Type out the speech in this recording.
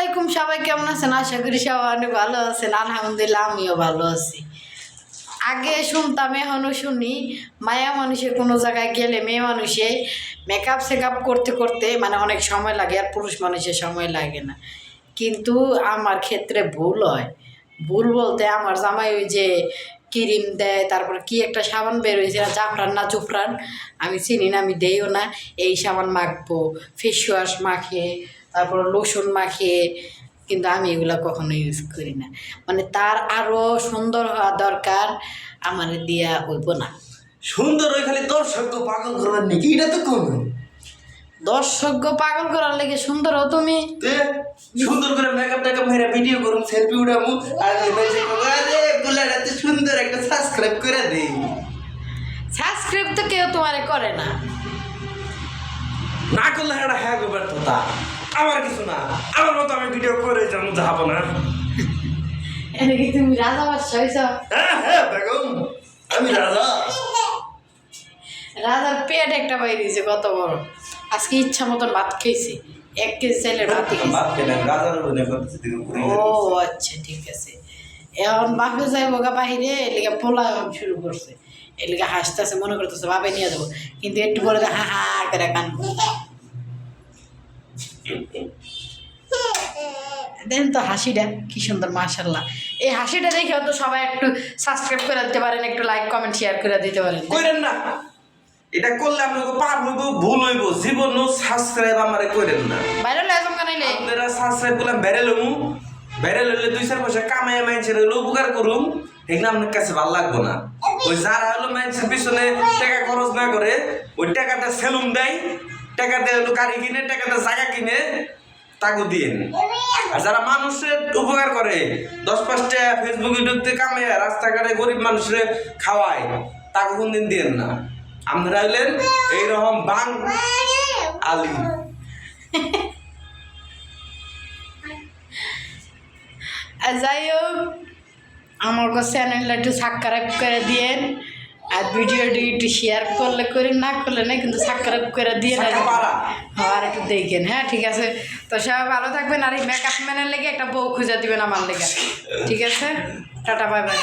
আলাইকুম, সবাই কেমন আছেন? আশা করি সবাই অনেক ভালো আছেন। আলহামদুলিল্লাহ, আমিও ভালো আছি। আগে শুনতাম এখনও শুনি, মায়া মানুষে কোনো জায়গায় গেলে মেয়ে মানুষে মেকআপ সেকআপ করতে করতে মানে অনেক সময় লাগে, আর পুরুষ মানুষের সময় লাগে না। কিন্তু আমার ক্ষেত্রে ভুল হয়। ভুল বলতে আমার জামাই ওই যে ক্রিম দেয়, তারপর কি একটা সাবান বের হয়েছে না জাফরান না জুফরান? আমি চিনি না, আমি দেইও না। এই সাবান মাখবো ফেস ওয়াশ মাখে তারপর লোশন মাখে কিন্তু আমি এগুলো কখনো ইউজ করি না। মানে তার আরও সুন্দর হওয়া দরকার আমার দিয়া হইব না। সুন্দর ওই খালি দর্শক পাগল করার নাকি? এটা তো কোন? দর্শক পাগল করার লেগে সুন্দর হো তুমি। সুন্দর করে মেকআপ টেকআপ মেরে ভিডিও করুন সেলফি উঠামু আর করব আরে বুলাটা তো সুন্দর একটা সাবস্ক্রাইব করে দে। সাবস্ক্রাইব তো কেউ তোমারে করে না। না করলে একটা হ্যাঁ ব্যর্থতা আমার কিছু না। আমার মতো আমি ভিডিও করে যাব যাব না। তুমি রাজা হয়েছ হ্যাঁ হ্যাঁ বেগম। আমি রাজা। রাজার পেট একটা বাইরেছে কত বড়। আজকে ইচ্ছা মতন ভাত খেয়েছি। এক কেজি চাইলে ভাত ও আচ্ছা ঠিক আছে। এখন বাপে যাইব গা বাহিরে এলিগা পোলা শুরু করছে। এলিগা হাসতেছে মনে করতেছে বাপে নিয়ে যাব। কিন্তু একটু পরে হা হা করে কান দেখেন তো হাসিটা কি সুন্দর মাশাল্লাহ এই হাসিটা দেখে তো সবাই একটু সাবস্ক্রাইব করে দিতে পারেন একটু লাইক কমেন্ট শেয়ার করে দিতে পারেন। কইরেন না। এটা করলে আপনাকে পাপ হইব ভুল হইব জীবন সাবস্ক্রাইব আমারে কইরেন না। বাইরে লাইজম কানাইলে আপনারা সাবস্ক্রাইব করলাম বেড়ে লমু বেড়ে লইলে দুই চার পয়সা কামাই মানুষের হইলে উপকার করুম। এগুলো আপনার কাছে ভালো লাগবো না। ওই যারা হলো মানুষের পিছনে টাকা খরচ না করে ওই টাকাটা সেলুন দেয়। টাকাতে হলো কিনে টাকাতে জায়গা কিনে তাকে দিয়েন। আর যারা মানুষের উপকার করে, দশ পাঁচটা ফেসবুক ইউটিউবতে কামে, রাস্তাঘাটে গরিব মানুষের খাওয়ায় তাকে কোনদিন দিয়েন না। আপনারা হইলেন এইরকম বাং আলী। যাই হোক, আমার চ্যানেলটা একটু সাবস্ক্রাইব করে দিয়েন। আর ভিডিওটি একটু শেয়ার করলে করি না করলে না কিন্তু সাবস্ক্রাইব করে দিয়ে পাড়া। আর একটু দেখেন হ্যাঁ ঠিক আছে। তো সবাই ভালো থাকবেন আর এই মেকআপ ম্যানের লেগে একটা বউ খুঁজে দিবেন আমার লেগে। ঠিক আছে? Tata bye bye